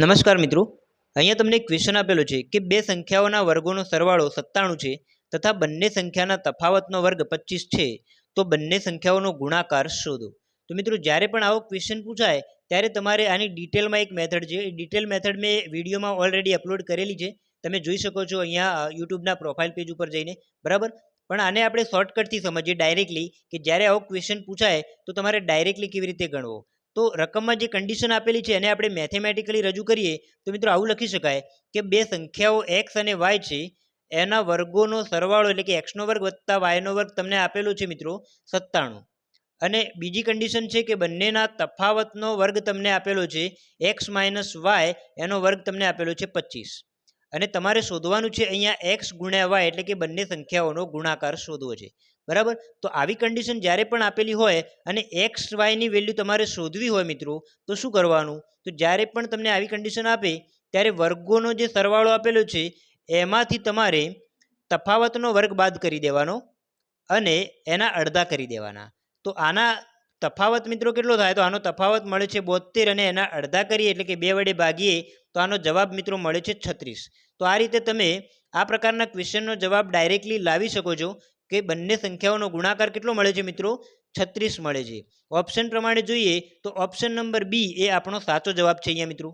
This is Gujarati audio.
નમસ્કાર મિત્રો. અહીંયા તમને ક્વેશ્ચન આપેલો છે કે બે સંખ્યાઓના વર્ગોનો સરવાળો સત્તાણું છે તથા બંને સંખ્યાના તફાવતનો વર્ગ પચીસ છે. તો બંને સંખ્યાઓનો ગુણાકાર શોધો. તો મિત્રો, જ્યારે પણ આવો ક્વેશ્ચન પૂછાય, ત્યારે તમારે આની ડિટેલમાં એક મેથડ છે. એ ડિટેલ મેથડ મેં વિડીયોમાં ઓલરેડી અપલોડ કરેલી છે. તમે જોઈ શકો છો અહીંયા યુટ્યુબના પ્રોફાઇલ પેજ ઉપર જઈને. બરાબર? પણ આને આપણે શોર્ટકટથી સમજીએ ડાયરેક્ટલી કે જ્યારે આવો ક્વેશ્ચન પૂછાય, તો તમારે ડાયરેક્ટલી કેવી રીતે ગણવો? તો રકમમાં જે કન્ડિશન આપેલી છે એને આપણે મેથેમેટિકલી રજૂ કરીએ, તો મિત્રો આવું લખી શકાય કે બે સંખ્યાઓ એક્સ અને વાય છે, એના વર્ગોનો સરવાળો એટલે કે એક્સનો વર્ગ વત્તા વાયનો વર્ગ તમને આપેલો છે મિત્રો સત્તાણું. અને બીજી કન્ડિશન છે કે બંનેના તફાવતનો વર્ગ તમને આપેલો છે એક્સ માઇનસ વાય એનો વર્ગ તમને આપેલો છે પચીસ. અને તમારે શોધવાનું છે અહીંયા એક્સ ગુણ્યા વાય એટલે કે બંને સંખ્યાઓનો ગુણાકાર શોધવો છે. બરાબર? તો આવી કન્ડિશન જ્યારે પણ આપેલી હોય અને એક્સ વાયની વેલ્યુ તમારે શોધવી હોય મિત્રો, તો શું કરવાનું? તો જ્યારે પણ તમને આવી કન્ડિશન આપે, ત્યારે વર્ગોનો જે સરવાળો આપેલો છે, એમાંથી તમારે તફાવતનો વર્ગ બાદ કરી દેવાનો અને એના અડધા કરી દેવાના. તો આના તફાવત મિત્રો કેટલો થાય? તો આનો તફાવત મળે છે બોતેર અને એના અડધા કરીએ એટલે કે બે વડે ભાગીએ, તો આનો જવાબ મિત્રો મળે છે છત્રીસ. તો આ રીતે તમે આ પ્રકારના ક્વેશ્ચનનો જવાબ ડાયરેક્ટલી લાવી શકો છો કે બંને સંખ્યાઓનો ગુણાકાર કેટલો મળે છે મિત્રો? છત્રીસ મળે છે. ઓપ્શન પ્રમાણે જોઈએ તો ઓપ્શન નંબર બી એ આપણો સાચો જવાબ છે અહીંયા મિત્રો.